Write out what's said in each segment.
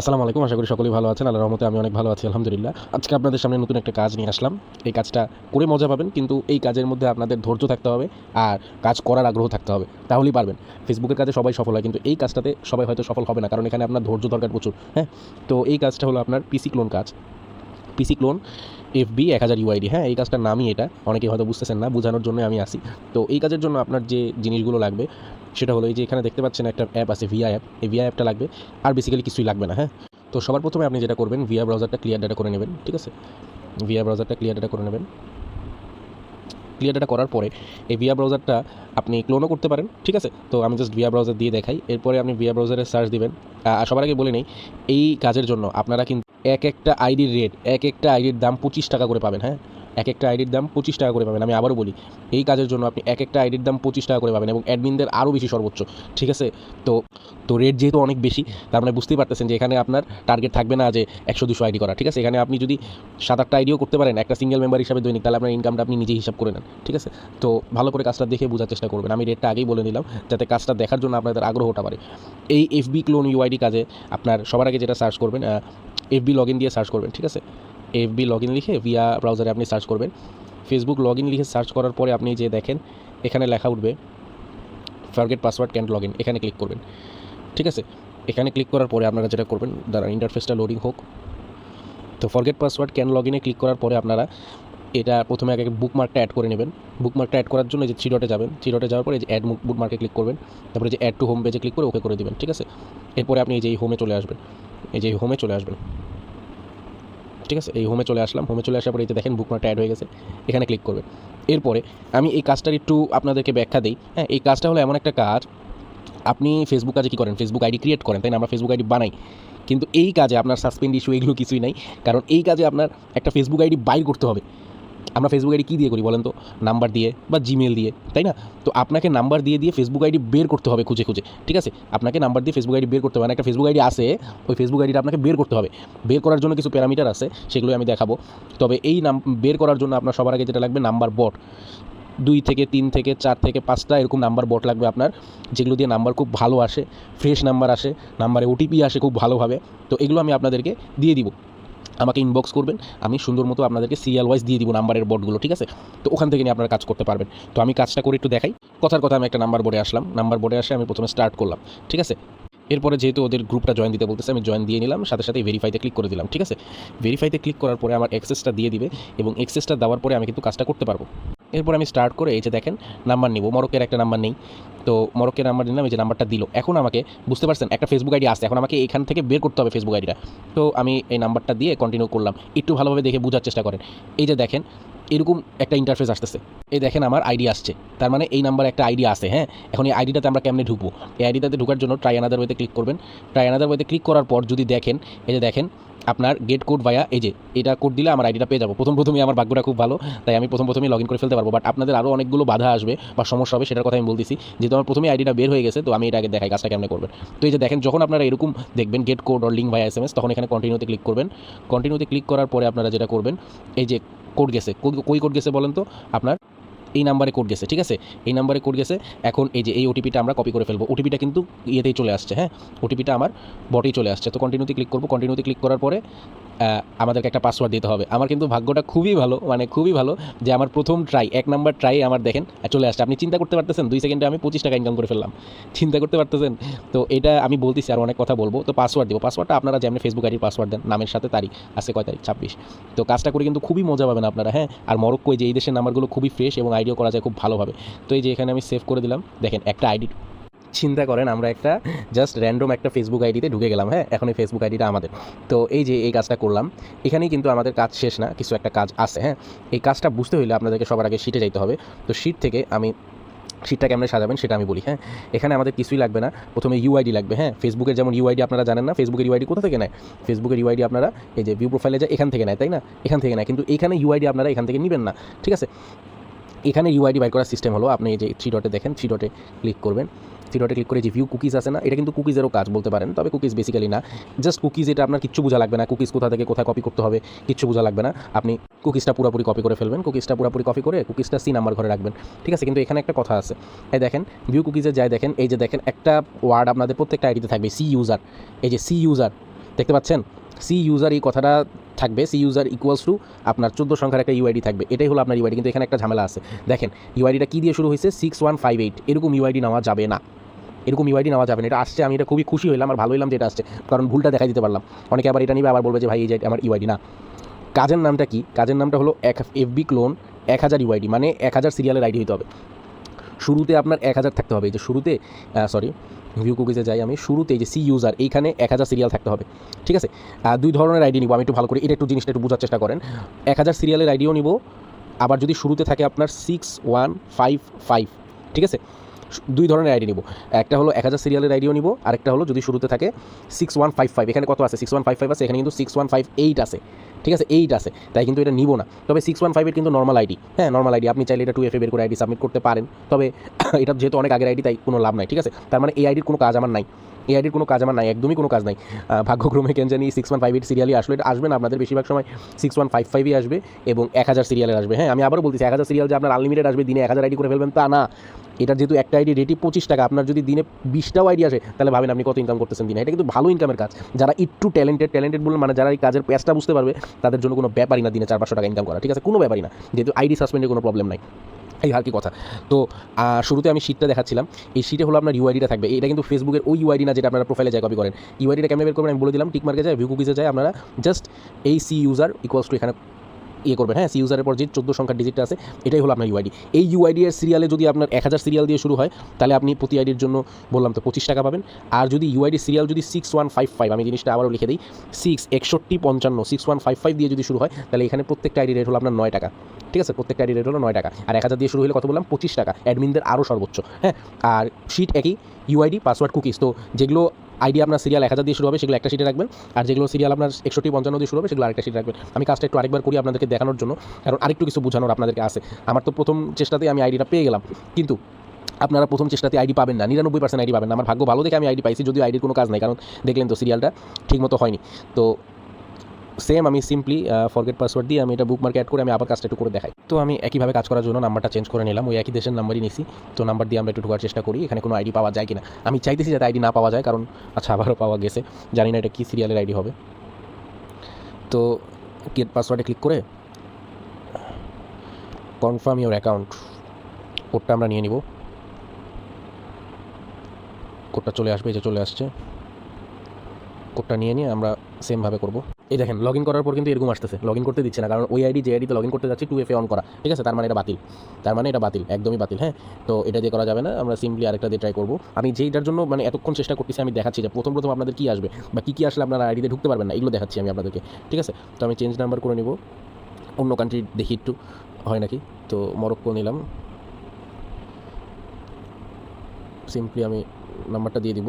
আসসালামু আলাইকুম, আশা করি সকলেই ভালো আছেন। আল্লাহ রহমতে আমি অনেক ভালো আছি, আলহামদুলিল্লাহ। আজকে আপনাদের সামনে নতুন একটা কাজ নিয়ে আসলাম। এই কাজটা করে মজা পাবেন, কিন্তু এই কাজের মধ্যে আপনাদের ধৈর্য থাকতে হবে আর কাজ করার আগ্রহ থাকতে হবে। তাহলেই পারবেন। ফেসবুকের কাজে সবাই সফল হয়, কিন্তু এই কাজটাতে সবাই হয়তো সফল হবে না, কারণ এখানে আপনার ধৈর্য দরকার প্রচুর হ্যাঁ? তো এই কাজটা হলো আপনার পিসি ক্লোন কাজ। পিসি ক্লোন এফ বি এক হাজার ইউআইডি হ্যাঁ এই কাজটার নামই এটা। অনেকে হয়তো বুঝতেছেন না, বোঝানোর জন্য আমি আসি। তো এই কাজের জন্য আপনার যে জিনিসগুলো লাগবে, সেটা হলো এই যে এখানে দেখতে পাচ্ছেন একটা অ্যাপ আছে ভিআই অ্যাপ এই ভিআই অ্যাপটা লাগবে, আর বেসিক্যালি কিছুই লাগবে না হ্যাঁ? তো সবার প্রথমে আপনি যেটা করবেন ভিআই ব্রাউজারটা ক্লিয়ার ডাটা করে নেবেন, ঠিক আছে? ভিআই ব্রাউজারটা ক্লিয়ার ডাটা করে নেবেন। ক্লিয়ার ডাটা করার পরে এই ভিয়া ব্রাউজারটা আপনি ক্লোনও করতে পারেন, ঠিক আছে? তো আমি জাস্ট ভিয়া ব্রাউজার দিয়ে দেখাই, এরপরে আপনি ভিয়া ব্রাউজারে সার্চ দিবেন। সবার আগে বলে নেই, এই কাজের জন্য আপনারা কিন্তু এক একটা আইডির রেট এক একটা আইডির দাম পঁচিশ টাকা করে পাবেন হ্যাঁ? এক একটা আইডির দাম পঁচিশ টাকা করে পাবেন। আমি আবারও বলি, এই কাজের জন্য আপনি এক একটা আইডির দাম পঁচিশ টাকা করে পাবেন এবং অ্যাডমিনদের আরও বেশি সর্বোচ্চ, ঠিক আছে? তো তো রেট যেহেতু অনেক বেশি, তার মানে বুঝতেই পারতেছেন যে এখানে আপনার টার্গেট থাকবে না যে একশো, দুশো আইডি করা, ঠিক আছে? এখানে আপনি যদি সাত আটটা আইডিও করতে পারেন, একটা সিঙ্গেল মেম্বার হিসাবে দৈনিক, তাহলে আপনার ইনকামটা আপনি নিজেই হিসাব করে নেন, ঠিক আছে? তো ভালো করে কাজটা দেখে বোঝার চেষ্টা করবেন। আমি রেটটা আগেই বলে নিলাম যাতে কাজটা দেখার জন্য আপনাদের আগ্রহটা পারে এই এফবি ক্লোন ইউআইডি কাজে আপনার সবার আগে যেটা সার্চ করবেন এফবি লগ ইন দিয়ে সার্চ করবেন, ঠিক আছে? এফবি লগ ইন লিখে ভিয়া ব্রাউজারে আপনি সার্চ করবেন। ফেসবুক লগ ইন লিখে সার্চ করার পরে আপনি যে দেখেন, এখানে লেখা উঠবে forget password can't log in এখানে ক্লিক করবেন। ঠিক আছে? এখানে ক্লিক করার পরে আপনারা যেটা করবেন দাঁড়া ইন্টারফেসটা লোডিং হোক। তো ফরগেট পাসওয়ার্ড ক্যান লগ ইনে ক্লিক করার পরে আপনারা এটা প্রথমে আগে বুকমার্কটা অ্যাড করে নেবেন। বুকমার্কটা অ্যাড করার জন্য যে থ্রি ডটে যাবেন থ্রি ডটে যাওয়ার পরে যে অ্যাড বুকমার্কে ক্লিক করবেন। তারপরে যে অ্যাড টু হোম পেজে ক্লিক করে ওকে করে দেবেন, ঠিক আছে? এরপরে আপনি এই যে হোমে চলে আসবেন। এই যে হোমে চলে আসবেন। ঠিক আছে? এই হোমে চলে আসলাম। হোমে চলে আসার পরে যে দেখেন বুকমার্ক অ্যাড হয়ে গেছে। এখানে ক্লিক করবে। এরপরে আমি এই কাজটার একটু আপনাদেরকে ব্যাখ্যা দিই। হ্যাঁ এই কাজটা হলো এমন একটা কাজ, আপনি ফেসবুক কাজে কী করেন? ফেসবুক আইডি ক্রিয়েট করেন, তাই না? আমরা ফেসবুক আইডি বানাই। কিন্তু এই কাজে আপনার সাসপেন্ড ইস্যু এগুলো কিছুই নাই। কারণ এই কাজে আপনার একটা ফেসবুক আইডি বাইর করতে হবে। আমরা ফেসবুক আইডি কী দিয়ে করি বলেন তো? নাম্বার দিয়ে বা জিমেল দিয়ে, তাই না? তো আপনাকে নাম্বার দিয়ে দিয়ে ফেসবুক আইডি বের করতে হবে খুঁজে খুঁজে, ঠিক আছে? আপনাকে নাম্বার দিয়ে ফেসবুক আইডি বের করতে হবে একটা ফেসবুক আইডি আছে, ওই ফেসবুক আইডিটা আপনাকে বের করতে হবে। বের করার জন্য কিছু প্যারামিটার আছে সেগুলো আমি দেখাবো। তবে এই নাম, বের করার জন্য আপনার সবার আগে যেটা লাগবে নাম্বার বট দুই থেকে তিন থেকে চার থেকে পাঁচটা এরকম নাম্বার বট লাগবে আপনার, যেগুলো দিয়ে নাম্বার খুব ভালো আসে ফ্রেশ নাম্বার আসে নাম্বারে ওটিপি আসে খুব ভালোভাবে। তো এগুলো আমি আপনাদেরকে দিয়ে দিব। আমাকে ইনবক্স করবেন। আমি সুন্দর মতো আপনাদেরকে সিরিয়াল ওয়াইজ দিয়ে দিব নাম্বারের বোর্ডগুলো ঠিক আছে? তো ওখান থেকে নিয়ে আপনারা কাজ করতে পারবেন। তো আমি কাজটা করে একটু দেখাই। কথার কথা আমি একটা নাম্বার বোর্ডে আসলাম। নাম্বার বোর্ডে আসে আমি প্রথমে স্টার্ট করলাম, ঠিক আছে? এরপরে যেহেতু ওদের গ্রুপটা জয়েন দিতে বলতেছে, আমি জয়েন দিয়ে নিলাম। সাথে সাথে ভেরিফাইতে ক্লিক করে দিলাম, ঠিক আছে? ভেরিফাইতে ক্লিক করার পরে আমার অ্যাক্সেসটা দিয়ে দিবে এবং অ্যাক্সেসটা দেওয়ার পরে আমি কিন্তু কাজটা করতে পারব। এরপর আমি স্টার্ট করে এই যে দেখেন নাম্বার নিব। মরকের একটা নাম্বার নেই। তো মরকের নাম্বার নিলাম, এই যে নাম্বারটা দিল। এখন আমাকে, বুঝতে পারছেন, একটা ফেসবুক আইডি আসছে। এখন আমাকে এখান থেকে বের করতে হবে ফেসবুক আইডিটা তো আমি এই নাম্বারটা দিয়ে কন্টিনিউ করলাম। একটু ভালোভাবে দেখে বোঝার চেষ্টা করেন। এই যে দেখেন, এরকম একটা ইন্টারফেস আসতেছে। এই দেখেন, আমার আইডি আসছে। তার মানে এই নাম্বার একটা আইডি আছে হ্যাঁ? এখন এই আইডিটাতে আমরা কেমনে ঢুকবো? এই আইডিটাতে ঢোকার জন্য ট্রাই আনাদার ওয়েতে ক্লিক করবেন। ট্রাই আনাদার ওয়েতে ক্লিক করার পর যদি দেখেন, এই যে দেখেন আপনার গেট কোড ভায়া এই যে, এটা কোড দিলে আমার আইডিটা পেয়ে যাব। প্রথম প্রথমেই আমার ভাগ্যটা খুব ভালো, তাই আমি প্রথম প্রথমেই লগ ইন করে ফেলতে পারব। বাট আপনাদের আরও অনেকগুলো বাধা আসবে বা সমস্যা হবে, সেটার কথা আমি বলতেছি। যেহেতু আমার প্রথমেই আইডিটা বের হয়ে গেছে, তো আমি এটা আগে দেখাই, কাজটা কেমন করবেন। তো এই যে দেখেন, যখন আপনারা এরকম দেখবেন get code or link via S M S তখন এখানে কন্টিনিউতে ক্লিক করবেন। কন্টিনিউতে ক্লিক করার পরে আপনারা যেটা করবেন, এই যে কোড গেছে। কই কোড গেছে বলেন তো? আপনার এই নাম্বারে কোড গেছে, ঠিক আছে? এই নাম্বারে কোড গেছে, এখন এই যে এই ওটিপিটা আমরা কপি করে ফেলব। ওটিপিটা কিন্তু ইয়েতেই চলে আসছে হ্যাঁ? ওটিপিটা আমার বটেই চলে আসছে। তো কন্টিনিউতে ক্লিক করব। কন্টিনিউতে ক্লিক করার পরে আমাদেরকে একটা পাসওয়ার্ড দিতে হবে। আমার কিন্তু ভাগ্যটা খুবই ভালো মানে খুবই ভালো যে আমার প্রথম ট্রাই এক নাম্বার ট্রাই আমার দেখেন চলে আসছে। আপনি চিন্তা করতে পারতেছেন, দুই সেকেন্ডে আমি পঁচিশ টাকা ইনকাম করে ফেললাম। চিন্তা করতে পারতেছেন? তো এটা আমি বলতেছি, আর অনেক কথা বলব। তো পাসওয়ার্ড দিব। পাসওয়ার্ডটা আপনারা যেমন ফেসবুক আইডির পাসওয়ার্ড দেন, নামের সাথে তারিখ আছে কয় তারিখ? ছাব্বিশ। তো কাজটা করে কিন্তু খুবই মজা পাবেন আপনারা হ্যাঁ? আর মরক্কো যে এই দেশের নাম্বারগুলো খুবই ফ্রেশ এবং আইডিও করা যায় খুব ভালোভাবে। তো এই যে এখানে আমি সেভ করে দিলাম। দেখেন, একটা আইডি চিন্তা করেন, আমরা একটা জাস্ট র্যান্ডম একটা ফেসবুক আইডিতে ঢুকে গেলাম হ্যাঁ? এখন এই ফেসবুক আইডিটা আমাদের। তো এই যে এই কাজটা করলাম, এখানেই কিন্তু আমাদের কাজ শেষ না, কিছু একটা কাজ আছে হ্যাঁ? এই কাজটা বুঝতে হইলে আপনাদেরকে সবার আগে শিটে যাইতে হবে। তো শিট থেকে আমি শিটটা কেমন সাজাবেন, সেটা আমি বলি হ্যাঁ? এখানে আমাদের কিছুই লাগবে না। প্রথমে ইউআইডি লাগবে হ্যাঁ? ফেসবুকের যেমন ইউআইডি আপনারা জানেন না ফেসবুকের ইউআইডি কোথা থেকে নেয়? ফেসবুকের ইউআইডি আপনারা এই যে ভিউ প্রোফাইলে যায় এখান থেকে নেয়, তাই না? এখান থেকে নেয়। কিন্তু এখানে ইউআইডি আপনারা এখান থেকে নেবেন না, ঠিক আছে? এখানে ইউআইডি বাই করার সিস্টেম হলো, আপনি এই যে থ্রি ডটে দেখেন থ্রি ডটে ক্লিক করবেন। থ্রি ডটে ক্লিক করে যে ভিউ কুকিজ আছে না, এটা কিন্তু কুকিজেরও কাজ বলতে পারেন, তবে কুকিজ বেসিক্যালি না। জাস্ট কুকিজ এটা আপনার কিচ্ছু বোঝা লাগবে না কুকিজ কোথা থেকে কোথায় কপি করতে হবে, কিচ্ছু বোঝা লাগবে না। আপনি কুকিজটা পুরোপুরি কপি করে ফেলবেন কুকিজটা পুরোপুরি কপি করে কুকিজটা সি নাম্বার ঘরে রাখবেন। ঠিক আছে, কিন্তু এখানে একটা কথা আছে। এই দেখেন ভিউ কুকিজে যায় দেখেন, এই যে দেখেন, একটা ওয়ার্ড আপনাদের প্রত্যেকটা আইডিতে থাকবে সি ইউজার এই যে সি ইউজার দেখতে পাচ্ছেন? সি ইউজার এই কথাটা থাকবে সি ইউজার ইকুয়ালস টু আপনার চোদ্দ সংখ্যার একটা ইউআইডি থাকবে। এটাই হলো আপনার ইউআইডি কিন্তু এখানে একটা ঝামেলা আছে। দেখেন ইউআইডিটা কী দিয়ে শুরু হয়েছে? সিক্স ওয়ান ফাইভ এইট এরকম ইউআইডি নেওয়া যাবে না। এরকম ইউআইডি নেওয়া যাবে না। এটা আসছে, আমি এটা খুবই খুশি হইলাম আর ভালো হইলাম যে এটা আসছে, কারণ ভুলটা দেখাই দিতে পারলাম। অনেকে আবার এটা নিবে, আবার বলবে যে ভাই, এই যে আমার ইউআইডি না। কাজের নামটা কি? কাজের নামটা হলো এক এফ এফবি ক্লোন এক হাজার ইউআইডি মানে এক হাজার সিরিয়ালের আইডি হতে হবে। শুরুতে আপনার এক হাজার থাকতে হবে। যে শুরুতে সরি ভিউ কুকিজে যাই আমি শুরুতে যে সি ইউজার এইখানে এক হাজার সিরিয়াল থাকতে হবে, ঠিক আছে? দুই ধরনের আইডি নিব, আমি একটু ভালো করে, এটা একটু জিনিসটা একটু বোঝার চেষ্টা করেন। এক হাজার সিরিয়ালের আইডিও নিব, আবার যদি শুরুতে থাকে আপনার সিক্স ওয়ান ফাইভ ফাইভ ঠিক আছে? দুই ধরনের আইডি নিব। একটা হলো এক হাজার সিরিয়ালের আইডিও নিব, আরেকটা হলো যদি শুরুতে থাকে সিক্স ওয়ান ফাইভ ফাইভ এখানে কত আছে? সিক্স ওয়ান ফাইভ ফাইভ আছে, এখানে কিন্তু সিক্স ওয়ান ফাইভ এইট আছে। ঠিক আছে? এইট আছে, তাই কিন্তু এটা নিব না। তবে সিক্স ওয়ান ফাইভের কিন্তু নর্মাল আইডি। হ্যাঁ নর্মাল আইডি। আপনি চাইলে এটা টু এফ বের করে আইডি সাবমিট করতে পারেন। তবে এটা যেহেতু অনেক আগের আইডি, তাই কোনো লাভ নাই। ঠিক আছে? তার মানে এই আইডির কোনো কাজ আমার নাই। এই আইডির কোনো কাজ আমার নাই, একদমই কোনো কাজ নাই। ভাগ্যক্রমে কেন জানি সিক্স ওয়ান ফাইভ এইট সিরিয়ালই আসলে, এটা আসবে না, আপনাদের বেশিরভাগ সময় সিক্স ওয়ান ফাইভ ফাইভই আসবে এবং এক হাজার সিরিয়ালের আসবে। হ্যাঁ আমি আবারও বলতেছি, এক হাজার সিরিয়াল যে আপনার আনলিমিটেড আসবে, দিনে এক হাজার আইডি করে ফেলবেন, তা না। এটার যেহেতু একটা আইডি রেটি পঁচিশ টাকা, আপনার যদি দিনে বিশটাও আইডি আসে, তাহলে ভাবেন আপনি কত ইনকাম করতেছেন দিনে। এটা কিন্তু ভালো ইনকামের কাজ। যারা একটু ট্যালেন্টেড ট্যালেন্টেড বলুন মানে যারা এই কাজের প্যাসটা বুঝতে পারবে, তাদের জন্য কোনো ব্যাপারই না দিনে চার পাঁচশো টাকা ইনকাম করা, ঠিক আছে? কোনো ব্যাপারই না। যেহেতু আইডি সাসপেন্ডের কোনো প্রবলেম নাই। এই হালকি কথা। তো শুরুতে আমি সিটটা দেখাচ্ছিলাম। এই শীটে হলো আপনার ইউআইডিটা থাকবে। এটা কিন্তু ফেসবুকের ওই ইউআইডি না যেটা আপনারা প্রোফাইলে যায় কপি করেন। ইউআইডিটা কেমন বের করবেন আমি বলে দিলাম। টিক মার্কে যায় ভিউ কুকিজে যায়। আপনারা জাস্ট এই সি ইউজার ইকুয়ালস টু এখানে ইয়ে করবেন। হ্যাঁ সি ইউজারের পর যে চোদ্দ সংখ্যার ডিজিটটা আছে, এটাই হলো আপনার ইউআইডি এই ইউআইডি এর সিরিয়ালে যদি আপনার এক হাজার সিরিয়াল দিয়ে শুরু হয়, তাহলে আপনি প্রতি আইডির জন্য বললাম তো পঁচিশ টাকা পাবেন। আর যদি ইউআইডি সিরিয়াল যদি সিক্স ওয়ান ফাইভ ফাইভ আমি জিনিসটা আবারও লিখে দিই সিক্স একষট্টি পঞ্চান্ন সিক্স ওয়ান ফাইভ ফাইভ দিয়ে যদি শুরু হয়, তাহলে এখানে প্রত্যেকটা আইডি রেট হলো আপনার নয় টাকা। ঠিক আছে? প্রত্যেকটা আইডি রেট হলো নয় টাকা। আর এক হাজার দিয়ে শুরু হলে কত বললাম? পঁচিশ টাকা। অ্যাডমিনদের আরও সর্বোচ্চ। হ্যাঁ? আর শিট একই ইউআইডি পাসওয়ার্ড কুকিজ তো যেগুলো আইডি আপনার সিরিয়াল এক হাজার দিয়ে শুরু হবে, সেগুলো একটা সিটে রাখবেন। আর যেগুলো সিরিয়াল আপনার একষট্টি পঞ্চান্ন দিয়ে শুরু হবে, সেগুলো আরেকটা সিটে রাখবেন। আমি কাজটা একটু আরেকবার করি আপনাদেরকে দেখানোর জন্য, কারণ আরেকটু কিছু বোঝানোর আপনাদেরকে আছে। আমার তো প্রথম চেষ্টাতেই আমি আইডিটা পেয়ে গেলাম। কিন্তু আপনারা প্রথম চেষ্টাতে আইডি পাবেন না, নিরানব্বই পার্সেন্ট আইডি পাবেন না। আমার ভাগ্য ভালো দেখে আমি আইডি পাইছি, যদিও আইডির কোনো কাজ নাই, কারণ দেখলেন তো সিরিয়ালটা ঠিকমতো হয়নি। তো সেম আমি সিম্পলি ফরগেট পাসওয়ার্ড দিয়ে আমি এটা বুক মার্কে অ্যাড করে আমি আবার কাজটা একটু করে দেখাই। তো আমি একইভাবে কাজ করার জন্য নাম্বারটা চেঞ্জ করে নিলাম, ওই একই দেশের নাম্বারই নিছি। তো নাম্বার দিয়ে আমরা একটু ঢোকার চেষ্টা করি, এখানে কোনো আইডি পাওয়া যায় কিনা। আমি চাইতেছি যাতে আইডি না পাওয়া যায়, কারণ আচ্ছা আবারও পাওয়া গেছে। জানি না এটা কী সিরিয়ালের আইডি হবে। তো গেট পাসওয়ার্ডে ক্লিক করে কনফার্ম ইউর অ্যাকাউন্ট কোডটা আমরা নিয়ে নিব। কোডটা চলে আসবে যে চলে আসছে। কোডটা নিয়ে নিয়ে আমরা সেমভাবে করব। এই দেখেন লগ ইন করার পর কিন্তু এরকম আসতেছে। লগ ইন করতে দিচ্ছে না, কারণ ওই আইডি যে আইডিতে লগ ইন করতে যাচ্ছি টু এফ এ অন করা। ঠিক আছে? তার মানে এটা বাতিল। তার মানে এটা বাতিল, একদমই বাতিল হ্যাঁ? তো এটা দিয়ে করা যাবে না, আমরা সিম্পলি আরেকটা দিয়ে ট্রাই করব। আমি যেইটার জন্য মানে এতক্ষণ চেষ্টা করতেছি, আমি দেখাচ্ছি যে প্রথম প্রথম আপনাদের কী আসবে বা কী কী আসলে আপনারা আইডিতে ঢুকতে পারবেন না, এগুলো দেখাচ্ছি আমি আপনাদেরকে। ঠিক আছে? তো আমি চেঞ্জ নাম্বার করে নিব। অন্য কান্ট্রি দেখি একটু, হয় নাকি? তো মরক্কো নিলাম। সিম্পলি আমি নাম্বারটা দিয়ে দিব।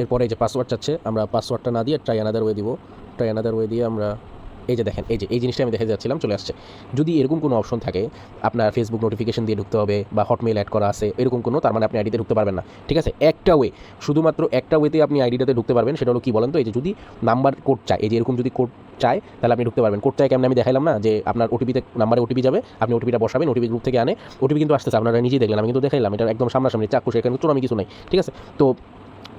এরপরে এই যে পাসওয়ার্ড চাচ্ছে, আমরা পাসওয়ার্ডটা না দিয়ে ট্রাই আনাদার ওয়ে দিব। ট্রাই আনাদার ওয়ে দিয়ে আমরা, এই যে দেখেন, এই যে, এই জিনিসটা আমি দেখে যাচ্ছিলাম, চলে আসছে। যদি এরকম কোনো অপশন থাকে, আপনার ফেসবুক নোটিফিকেশন দিয়ে ঢুকতে হবে বা হটমেল অ্যাড করা আছে, এরকম কোনো, তার মানে আপনি আইডিতে ঢুকতে পারবেন না। ঠিক আছে? একটা ওয়ে শুধুমাত্র একটা ওয়েতে আপনি আইডিটাতে ঢুকতে পারবেন, সেটা হলো কী বলেন তো, এই যে যদি নাম্বার কোড চায়, এই যে এরকম যদি কোড চায়, তাহলে আপনি ঢুকতে পারবেন। কোড চায় কেমন আমি দেখাইলাম না, যে আপনার ওটিপিতে নাম্বারে ওটিপি যাবে, আপনি ওটিপিটা বসাবেন ওটিপি গ্রুপ থেকে আনে। ওটিপি কিন্তু আসতেছে, আপনারা নিজেই দেখলেন, আমি কিন্তু দেখাইলাম এটা একদম সামনাসামনি চাক্ষুষ, এখানে তো আমি কিছু নাই। ঠিক আছে? তো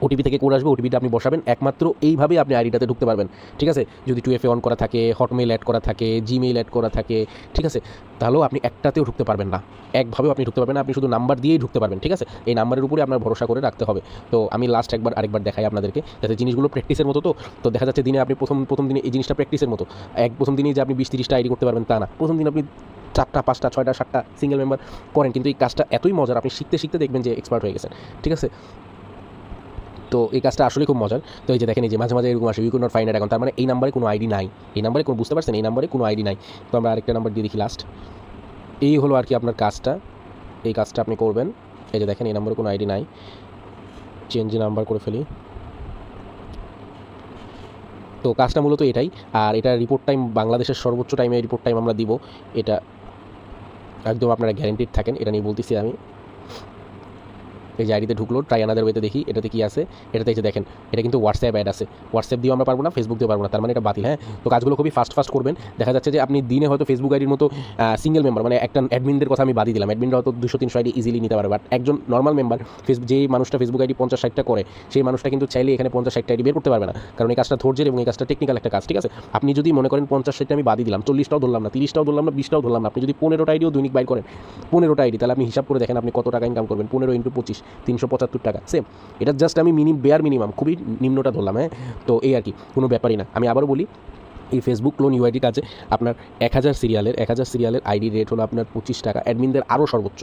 ওটিপি থেকে কোড আসবে ওটিপিটা আপনি বসাবেন। একমাত্র এইভাবে আপনি আইডিটাতে ঢুকতে পারবেন। ঠিক আছে? যদি টু এফ অন করা থাকে হটমেল অ্যাড করা থাকে জিমেইল অ্যাড করা থাকে, ঠিক আছে? তাহলেও আপনি একটাতেও ঢুকতে পারবেন না। একভাবেও আপনি ঢুকতে পারবেন না, আপনি শুধু নাম্বার দিয়েই ঢুকতে পারবেন, ঠিক আছে? এই নাম্বারের উপরে আপনার ভরসা করে রাখতে হবে। তো আমি লাস্ট একবার আরেকবার দেখাই আপনাদেরকে। যাতে জিনিসগুলো প্র্যাকটিসের মতো তো তো দেখা যাচ্ছে দিনে আপনি প্রথম প্রথম দিনে এই জিনিসটা প্র্যাকটিসের মতো। এক, প্রথম দিনেই যে আপনি বিশ, তিরিশটা আইডি করতে পারবেন তা না। প্রথম দিন আপনি চারটা, পাঁচটা, ছয়টা, সাতটা সিঙ্গেল মেম্বার করেন। কিন্তু এই কাজটা এতই মজার, আপনি শিখতে শিখতে দেখবেন যে এক্সপার্ট হয়ে গেছেন। ঠিক আছে? তো এই কাজটা আসলে খুব মজার। তো এই যে দেখেন এই যে মাঝে মাঝে এরকম আসে ইউ কুড নট ফাইন্ড এখন তার মানে এই নাম্বারে কোনো আইডি নাই। এই নাম্বারে কোনো, বুঝতে পারছেন? এই নাম্বারে কোনো আইডি নাই। তো আমরা আরেকটা নাম্বার দিয়ে দেখি লাস্ট এই হলো আর কি আপনার কাজটা। এই কাজটা আপনি করবেন। এই যে দেখেন, এই নাম্বারে কোনো আইডি নাই। চেঞ্জ নাম্বার করে ফেলি। তো কাজটা মূলত এটাই। আর এটা রিপোর্ট টাইম বাংলাদেশের সর্বোচ্চ টাইমে রিপোর্ট টাইম আমরা দিব। এটা একদম আপনারা গ্যারেন্টিড থাকেন। এটা নিয়ে বলতেছি আমি। এই যে আইডিতে ঢুকলো ট্রাই আনাদের ওয়েতে দেখি, এটাতে কি আছে, এটাতে যে দেখেন, এটা কিন্তু হোয়াটসঅ্যাপ অ্যাড আছে। হোয়াটসঅ্যাপ দিয়েও আমরা পারব না ফেসবুক দিয়েও পারব না, তার মানে এটা বাতিল হ্যাঁ? তো কাজগুলো খুবই ফাস্ট ফাস্ট করবেন। দেখা যাচ্ছে যে আপনি দিনে হয়তো ফেসবুক আইডির মতো সিঙ্গেল মেম্বার মানে একটা অ্যাডমিনদের কথা আমি বাদি দিলাম। অ্যাডমিনরা হয়তো দুশো, তিনশো আইডি ইজিলি নিতে পারে বাট একজন নর্মাল মেম্বার ফেসবুক যেই মানুষটা ফেসবুক আইডি পঞ্চাশ, ষাটটা করে, সেই মানুষটা কিন্তু চাইলে এখানে পঞ্চাশ, ষাটটা আইডি বের করতে পারবে না। কারণ এই কাজটা ধৈর্যের এবং এই কাজটা টেকনিক্যাল একটা কাজ, ঠিক আছে? আপনি যদি মনে করেন পঞ্চাশ, ষাটটা আমি বাদি দিলাম, চল্লিশটাও ধরলাম না, তিরিশটাও ধরলাম না, বিশটাও ধরলাম না, আপনি যদি পনেরোটা আইডিও দৈনিক বাইর করেন, পনেরোটা আইডি তাহলে আপনি হিসাব করে দেখেন আপনি কত টাকা ইনকাম করবেন, পনেরো ইন্টু পঁচিশ। তিনশো পঁচাত্তর টাকা সেম এটা জাস্ট আমি মিনিম বেয়ার মিনিমাম খুবই নিম্নটা ধরলাম হ্যাঁ? তো এই আর কি, কোনো ব্যাপারই না। আমি আবারও বলি, এই ফেসবুক ক্লোন ইউআইডি কাজে আপনার এক হাজার সিরিয়ালের এক হাজার সিরিয়ালের আইডি রেট হলো আপনার পঁচিশ টাকা অ্যাডমিনদের আরও সর্বোচ্চ।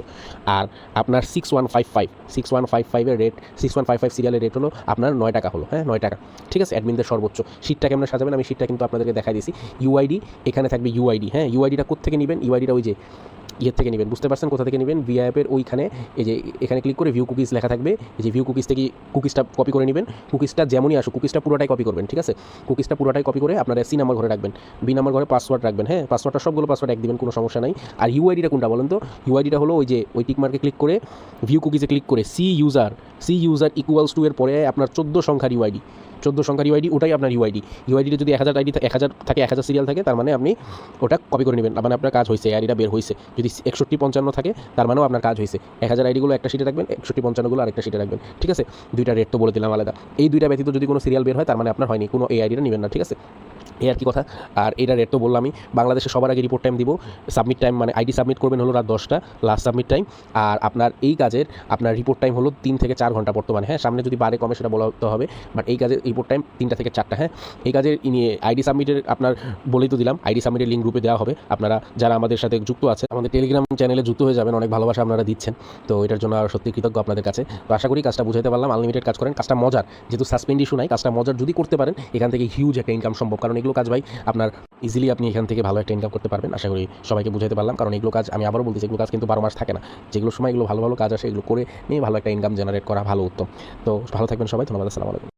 আর আপনার six one five five six one five ফাইভের rate six one five five সিরিয়ালের রেট হলো আপনার নয় টাকা হলো হ্যাঁ? নয় টাকা। ঠিক আছে? অ্যাডমিনদের সর্বোচ্চ। সিটটাকে আমরা সাজাবেন, আমি সিটটা কিন্তু আপনাদেরকে দেখাই দিয়েছি ইউআইডি এখানে থাকবে ইউআইডি হ্যাঁ? ইউআইডিটা কোথেকে নেবেন? ইউআইডিটা ওই যে ইয়ের থেকে নেবেন, বুঝতে পারছেন কোথা থেকে নেবেন? ভি অ্যাপের ওইখানে, এই যে এখানে ক্লিক করে ভিউ কুকিজ লেখা থাকবে, এই যে ভিউ কুকিজ থেকে কুকিজটা কপি করে নেবেন। কুকিজটা যেমনই আসুক কুকিজটা পুরোটাই কপি করবেন, ঠিক আছে? কুকিজটা পুরোটাই কপি করে আপনার সি নাম্বার ঘরে রাখবেন। বি নাম্বার ঘরে পাসওয়ার্ড রাখবেন হ্যাঁ? পাসওয়ার্ডটা সবগুলো পাসওয়ার্ড এক দিবেন, কোনো সমস্যা নাই। আর ইউআইডিটা কোনটা বলেন তো? ইউআইডিটা হলো ওই যে ওই টিক মার্কে ক্লিক করে ভিউ কুকিজে ক্লিক করে C user C user equals to এর পরে আপনার চোদ্দ সংখ্যার ইউআইডি চোদ্দ সংখ্যার ইউআইডি ওটাই আপনার ইউআইডি ইউআইডিতে যদি এক হাজার আইডি এক হাজার থাকে, এক হাজার সিরিয়াল থাকে, তার মানে আপনি ওটা কপি করে নেবেন। মানে আপনার কাজ হয়েছে আইডিটা বের হয়েছে। যদি একষট্টি পঞ্চান্ন থাকে, তার মানেও আপনার কাজ হয়েছে। এক হাজার আইডিগুলো একটা সিটে রাখবেন, একষট্টি পঞ্চান্নগুলো আরেকটা সিটে রাখবেন, ঠিক আছে? দুইটা রেট তো বলে দিলাম আলাদা। এই দুইটা ব্যতীত যদি কোনো সিরিয়াল বের হয়, তার মানে আপনার হয়নি, কোনো এই আইডিটা নেবেন না, ঠিক আছে? এই আর কি কথা। আর এটা রেট তো বললাম আমি বাংলাদেশে সবার আগে রিপোর্ট টাইম দিব। সাবমিট টাইম মানে আইডি সাবমিট করবেন হলো রাত দশটা লাস্ট সাবমিট টাইম আর আপনার এই কাজের, আপনার রিপোর্ট টাইম হলো তিন থেকে চার ঘণ্টা বর্তমানে। হ্যাঁ সামনে যদি বারে কমে সেটা বলা বলতে হবে। বাট এই কাজের রিপোর্ট টাইম তিনটা থেকে চারটা হ্যাঁ। এই কাজের নিয়ে আইডি সাবমিটের আপনার বলেই তো দিলাম আইডি সাবমিটের লিঙ্ক গ্রুপে দেওয়া হবে। আপনারা যারা আমাদের সাথে যুক্ত আছে আমাদের টেলিগ্রাম চ্যানেলে যুক্ত হয়ে যাবেন, অনেক ভালোবাসা আপনারা দিচ্ছেন। তো এটার জন্য আর সত্যি কৃতজ্ঞ আপনাদের কাছে। তো আশা করি কাজটা বুঝাইতে পারলাম। আনলিমিটেড কাজ করেন, কাজটা মজার। যেহেতু সাসপেন্ড ইস্যু নাই, কাজটা মজার যদি করতে পারেন, এখান থেকে হিউজ একটা ইনকাম সম্ভব। কারণ এগুলো কাজ ভাই, আপনার ইজিলি আপনি এখান থেকে ভালো একটা ইনকাম করতে পারবেন। আশা করি সবাইকে বুঝাইতে পারলাম। কারণ এগুলো কাজ আমি আবারও বলতেছি, এগুলো কাজ কিন্তু বারো মাস থাকে না। যেগুলো সময় এগুলো ভালো ভালো কাজ আসে, এগুলো করে নিয়ে ভালো একটা ইনকাম জেনারেট করা ভালো উত্তম। তো ভালো থাকবেন সবাই, ধন্যবাদ, আসসালামু আলাইকুম।